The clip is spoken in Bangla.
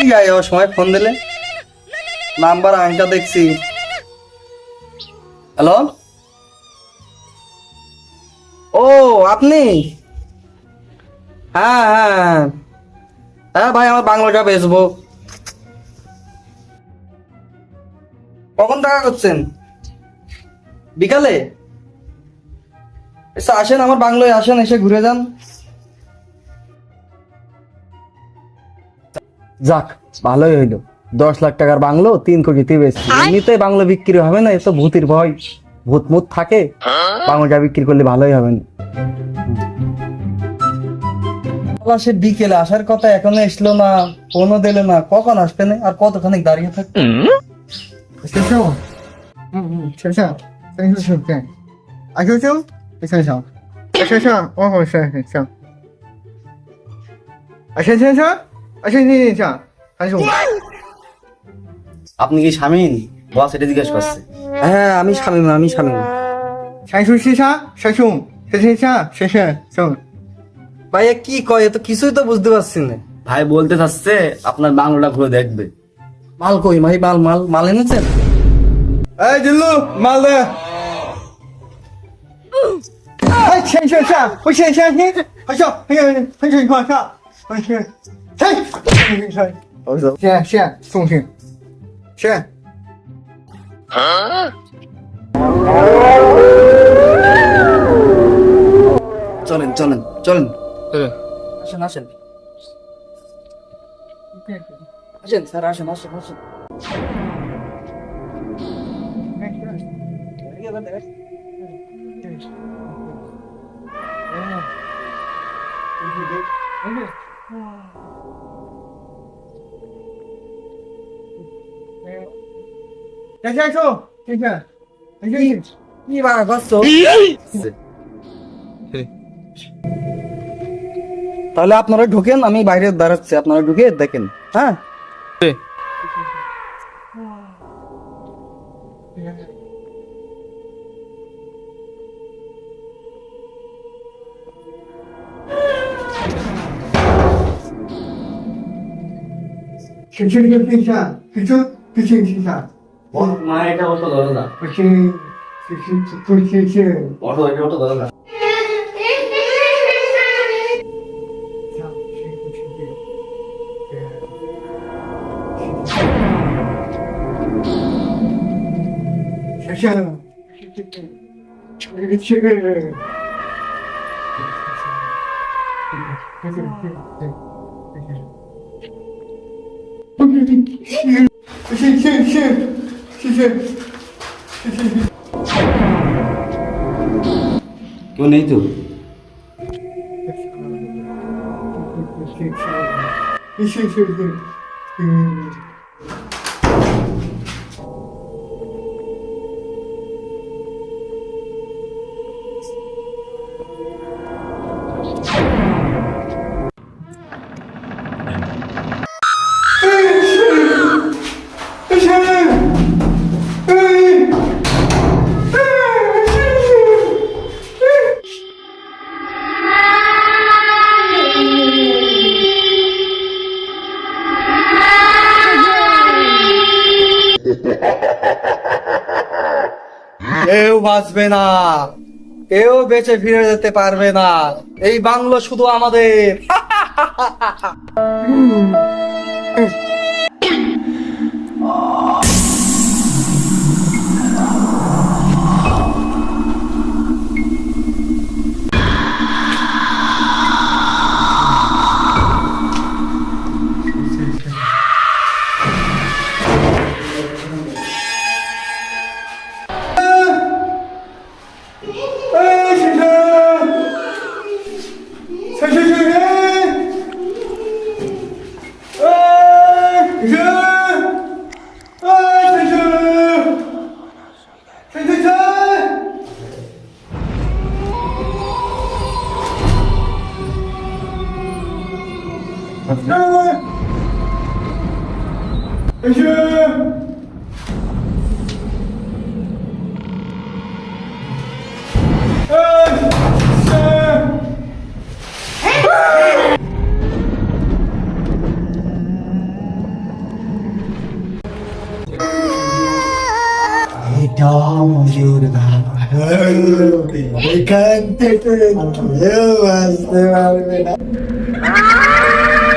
কি গায়ে ও? সময় ফোন দিলে। নাম্বার আংটা দেখছি। হ্যালো? ও, আপনি? হ্যাঁ হ্যাঁ। হ্যাঁ। ভাই, আমার বাংলাটা বেচবো। কখন দেখা করছেন? বিকালে? আসেন, আমার বাংলোয় আসেন, এসে ঘুরে যান। যাক ভালোই হইল। দশ লাখ টাকার বাংলো তিন কোটিতে বেশি। এমনিতে বাংলো বিক্রি হবে না এত ভূতির ভয়। ভূত মুত থাকে বাংলোটা বিক্রি করলে ভালোই হবে না। সে বিকেলে আসার কথা এখনও এসলো না ফোনও দিলে না কখন আসবে না? আর কতখানি দাঁড়িয়ে থাকবে? আচ্ছা আচ্ছা ও আচ্ছা আচ্ছা আচ্ছা আচ্ছা আচ্ছা নিয়ে নিয়ে চা আপনি কি স্বামীন বস এটা জিজ্ঞেস করছে। হ্যাঁ আমি স্বামী আমি স্বামী শিশা ভাইয়া কি কয়? তো কিছুই তো বুঝতে পারছি না। ভাই বলতে থাকছে আপনার বাংলাটা ঘুরে দেখবে। মাল কই ভাই মাল মাল মাল এনেছেন? এই জিল্লু মাল দে। আচ্ছা শা আচ্ছা আচ্ছা আচ্ছা আচ্ছা 哎呀，很很快上，我先，嘿，先生，我走，先先送去，先。 চলেন চলেন চলেন আসেন আসেন আসেন স্যার আসেন আসেন আসেন先 দেখে তাহলে আপনারা ঢোকেন আমি বাইরে দাঁড়াচ্ছি আপনারা ঢুকে দেখেন হ্যাঁ? কিছু küçük çıkar. Bak mahallede ortalarında. Küçük, küçük, küçük, küçük. Ortadaki ortalarında. Yaşarım. Çıkır, çıkır. Bugün কেউ নেই তো é you. কেউ বাঁচবে না। কেউ বেঁচে ফিরে যেতে পারবে না। এই বাংলো শুধু আমাদের। Ege! Can't take it. You must be